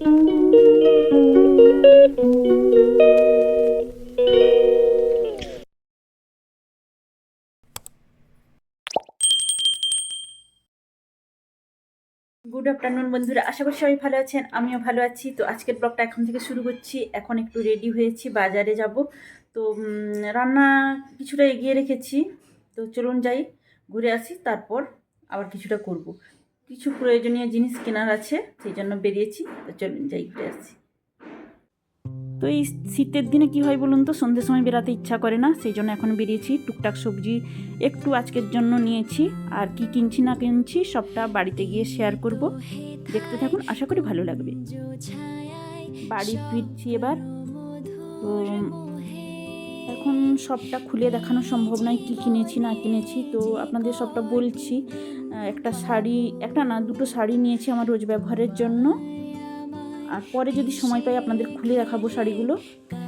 Good afternoon বন্ধুরা। আশা করি সবাই ভালো আছেন, আমিও ভালো আছি। তো আজকের ব্লগটা এখন থেকে শুরু করছি। এখন একটু রেডি হয়েছি, বাজারে যাব। তো রান্না কিছুটা এগিয়ে রেখেছি। তো চলুন যাই, ঘুরে আসি, তারপর আবার কিছুটা করব। কিছু প্রয়োজনীয় জিনিস কেনার আছে, সেই জন্য বেরিয়েছি, তো চলুন যাই ঘুরে আসি। তো এই শীতের দিনে কি হয় বলুন তো, সন্ধ্যের সময় বেরাতে ইচ্ছা করে না, সেই জন্য এখন বেরিয়েছি, টুকটাক সবজি একটু আজকের জন্য নিয়েছি, আর কি কিনছি না কিনছি সবটা বাড়িতে গিয়ে শেয়ার করব। দেখতে থাকুন, আশা করি ভালো লাগবে। বাড়ি ফিরছি এবার, তো এখন সবটা খুলে দেখানো সম্ভব নয়, কি কিনেছি না কিনেছি, তো আপনাদের সবটা বলছি। একটা শাড়ি, একটা না, দুটো শাড়ি নিয়েছি আমার রোজ ব্যবহারের জন্য। আর পরে যদি সময় পাই আপনাদের খুলে দেখাবো শাড়িগুলো।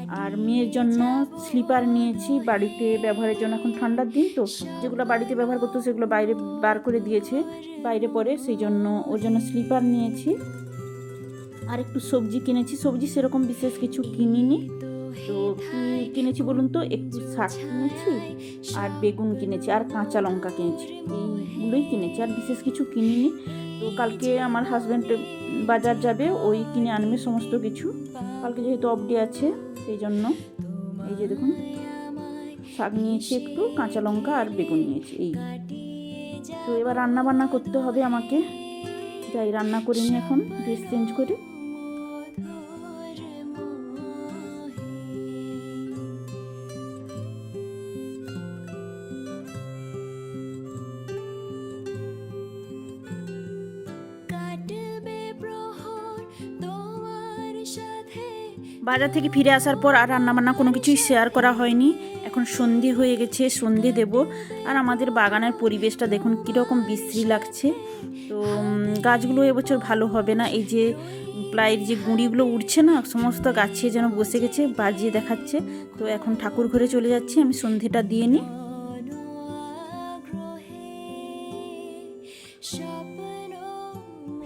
আর মেয়ের জন্য স্লিপার নিয়েছি, বাড়িতে ব্যবহারের জন্য। এখন ঠান্ডার দিন তো, যেগুলো বাড়িতে ব্যবহার করতো সেগুলো বাইরে বার করে দিয়েছে। বাইরে পরে সেই জন্য, ওর জন্য স্লিপার নিয়েছি। আর একটু সবজি কিনেছি। সবজি সেরকম বিশেষ কিছু কিনিনি। তো কী কিনেছি বলুন তো? একটু শাক কিনেছি আর বেগুন কিনেছি আর কাঁচা লঙ্কা কিনেছি। এইগুলোই কিনেছি আর বিশেষ কিছু কিনিনি। তো কালকে আমার হাজব্যান্ড বাজার যাবে, ওই কিনে আনবে সমস্ত কিছু। কালকে যেহেতু অফডে আছে, সেই জন্য এই যে দেখুন, শাক নিয়েছি একটু, কাঁচা লঙ্কা আর বেগুন নিয়েছি, এই। তো এবার রান্না বান্না করতে হবে আমাকে। যাই, রান্না করে নিই এখন ড্রেস চেঞ্জ করে। বাজার থেকে ফিরে আসার পর আর রান্নাবান্না কোনো কিছুই শেয়ার করা হয়নি। এখন সন্ধে হয়ে গেছে, সন্ধে দেব। আর আমাদের বাগানের পরিবেশটা দেখুন কীরকম বিশ্রী লাগছে। তো গাছগুলো এবছর ভালো হবে না। এই যে প্লাইয়ের যে গুঁড়িগুলো উঠছে না, সমস্ত গাছে যেন বসে গেছে, বাজিয়ে দেখাচ্ছে। তো এখন ঠাকুর ঘরে চলে যাচ্ছি, আমি সন্ধেটা দিয়ে নিই।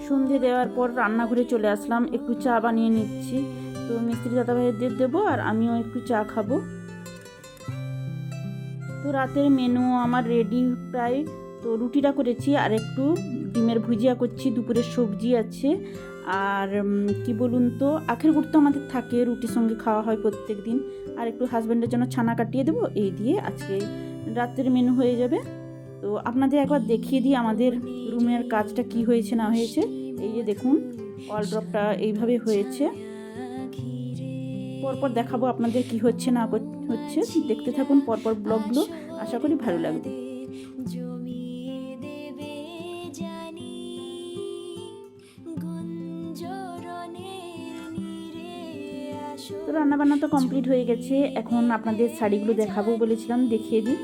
সন্ধে দেওয়ার পর রান্নাঘরে চলে আসলাম, একটু চা বানিয়ে নিচ্ছি। তো মিস্ত্রি দাদা দাদাভাইদের দেবো আর আমিও একটু চা খাব। তো রাতের মেনু আমার রেডি প্রায়। তো রুটিটা করেছি আর একটু ডিমের ভুজিয়া করছি, দুপুরের সবজি আছে। আর কি বলুন তো, আখের গুড় তো আমাদের থাকে, রুটির সঙ্গে খাওয়া হয় প্রত্যেক দিন আর একটু হাজব্যান্ডের জন্য ছানা কাটিয়ে দেবো, এই দিয়ে আজকে রাতের মেনু হয়ে যাবে। তো আপনাদের একবার দেখিয়ে দিই আমাদের রুমের কাজটা কি হয়েছে, না হয়েছে। এই যে দেখুন অলড্রপটা এইভাবে হয়েছে। পরপর দেখাবো আপনাদের কি হচ্ছে না হচ্ছে। দেখতে থাকুন পরপর ব্লগগুলো। আশা করি ভালো লাগবে। তো রান্নাবান্না তো কমপ্লিট হয়ে গেছে। এখন আপনাদের শাড়িগুলো দেখাবো বলেছিলাম, দেখিয়ে দিই।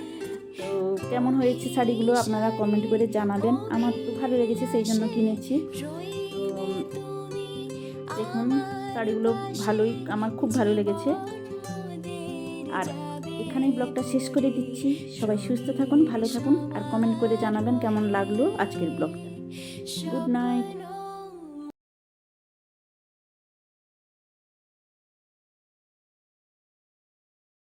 তো কেমন হয়েছে শাড়িগুলো আপনারা কমেন্ট করে জানাবেন। আমার তো ভালো লেগেছে, সেই জন্য কিনেছি। দেখুন শাড়িগুলো ভালোই, আমার খুব ভালো লেগেছে। আর এখানে ব্লগটা শেষ করে দিচ্ছি। সবাই সুস্থ থাকুন, ভালো থাকুন, আর কমেন্ট করে জানাবেন কেমন লাগল আজকের ব্লগটা। Good night